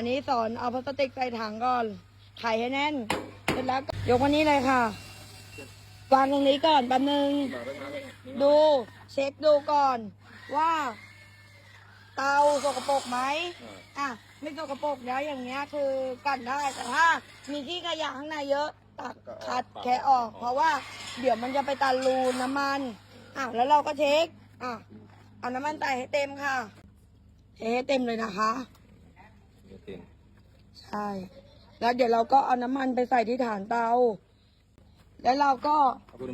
อันนี้สอนเอาพลาสติกใส่ถังก่อน ไขให้แน่น เสร็จแล้วก็ยกวันนี้เลยค่ะ วางตรงนี้ก่อนแป๊บนึง ดูเช็คดูก่อนว่า เตาสกปรกไหมอะไม่สกปรกแล้วอย่างเงี้ยคือกันได้แต่ถ้า มีที่ขยะข้างในเยอะตักคัดแคะออก เพราะว่าเดี๋ยวมันจะไปตันรูน้ำมันอะแล้วเราก็เช็คอะเอาน้ำมันใส่ให้เต็มค่ะเทให้เต็มเลยนะคะ ใช่ แล้วเดี๋ยวเราก็เอาน้ำมันไปใส่ที่ฐานเตา แล้วเราก็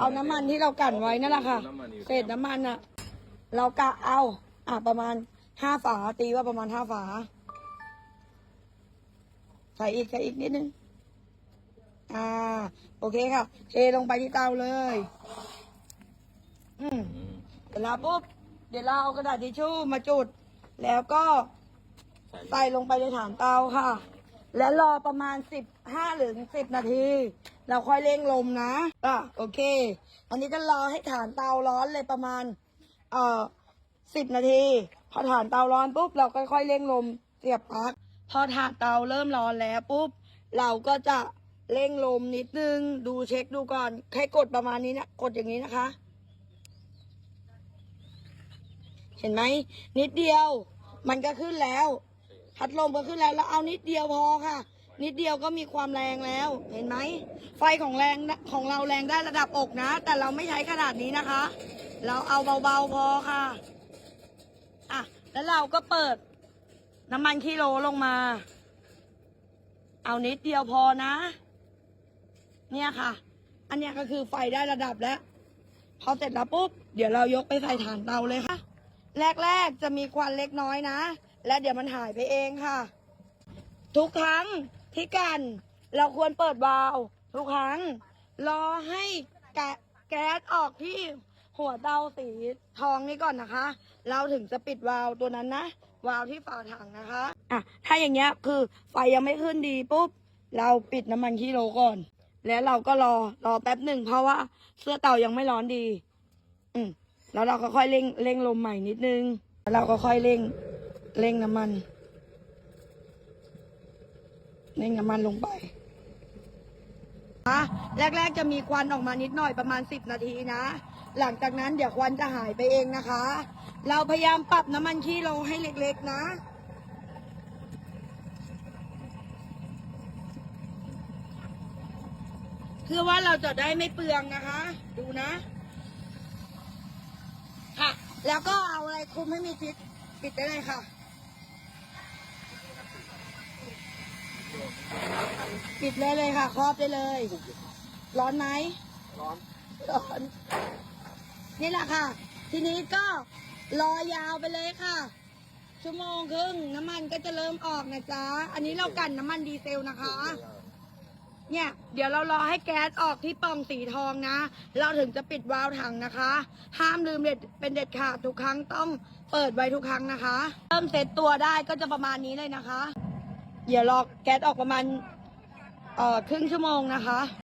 เอาน้ำมันที่เรากั่นไว้นั่นแหละค่ะ เศษน้ำมันอะเรากะเอา อะประมาณห้าฝาตีว่าประมาณห้าฝา ใส่อีกใส่อีกนิดนึง อ่า โอเคค่ะ เทลงไปที่เตาเลย อืมเสร็จแล้วปุ๊บ เดี๋ยวเราเอากระดาษทิชชู่มาจุด แล้วก็ใส่ลงไปในฐานเตาค่ะ แล้วรอประมาณสิบห้าหรือสิบนาที เราค่อยเร่งลมนะอะโอเค อันนี้ก็รอให้ฐานเตาร้อนเลยประมาณ เอ่อสิบนาที พอฐานเตาร้อนปุ๊บเราก็ค่อยเร่งลมเสียบปลั๊กพอฐานเตาเริ่มร้อนแล้วปุ๊บเราก็จะเร่งลมนิดนึง ดูเช็คดูก่อนแค่กดประมาณนี้นะกดอย่างนี้นะคะ เห็นไหมนิดเดียว มันก็ขึ้นแล้ว พัดลมก็ขึ้นแล้วแล้วเอานิดเดียวพอค่ะ นิดเดียวก็มีความแรงแล้ว เห็นไหมไฟของแรงของเราแรงได้ระดับอกนะ แต่เราไม่ใช้ขนาดนี้นะคะ เราเอาเบาๆพอค่ะอะแล้วเราก็เปิด น้ำมันคิโลลงมา เอานิดเดียวพอนะ เนี่ยค่ะ อันนี้ก็คือไฟได้ระดับแล้ว พอเสร็จแล้วปุ๊บ เดี๋ยวเรายกไปใส่ฐานเตาเลยค่ะ แรกๆจะมีควันเล็กน้อยนะ และเดี๋ยวมันหายไปเองค่ะ ทุกครั้งที่กันเราควรเปิดวาล์วทุกครั้ง รอให้แกแก๊สออกที่หัวเตาสีทองนี้ก่อนนะคะ เราถึงจะปิดวาล์วตัวนั้นนะวาล์วที่ฝาถังนะคะอะถ้าอย่างเงี้ยคือไฟยังไม่ขึ้นดีปุ๊บเราปิดน้ำมันคิโลก่อน แล้วเราก็รอรอแป๊บหนึ่งเพราะว่าเสื้อเตายังไม่ร้อนดี อืมแล้วเราก็ค่อยเร่งเร่งลมใหม่นิดนึงแล้วเราก็ค่อยเร่ง เร่งน้ำมัน เร่งน้ำมันลงไปนะแรก ๆ จะมีควันออกมานิดหน่อยประมาณสิบนาทีนะ หลังจากนั้นเดี๋ยวควันจะหายไปเองนะคะ เราพยายามปรับน้ำมันขี้โลให้เล็ก ๆ นะเพื่อว่าเราจะได้ไม่เปลืองนะคะ ดูนะค่ะแล้วก็เอาอะไรคลุมให้มีพิษปิดได้เลยค่ะ ปิดเลยเลยค่ะ ครอบได้เลย ร้อนไหม ร้อน ร้อน นี่แหละค่ะ ทีนี้ก็รอยาวไปเลยค่ะ ชั่วโมงครึ่งน้ำมันก็จะเริ่มออกนะจ๊ะ อันนี้เรากันน้ำมันดีเซลนะคะ เนี่ย เดี๋ยวเรารอให้แก๊สออกที่ปล่องสีทองนะ เราถึงจะปิดวาล์วถังนะคะ ห้ามลืมเด็ดเป็นเด็ดขาดทุกครั้งต้องเปิดไว้ทุกครั้งนะคะ เริ่มเซตตัวได้ก็จะประมาณนี้เลยนะคะ เดี๋ยวรอแก๊สออกประมาณ เอ่อครึ่งชั่วโมงนะคะ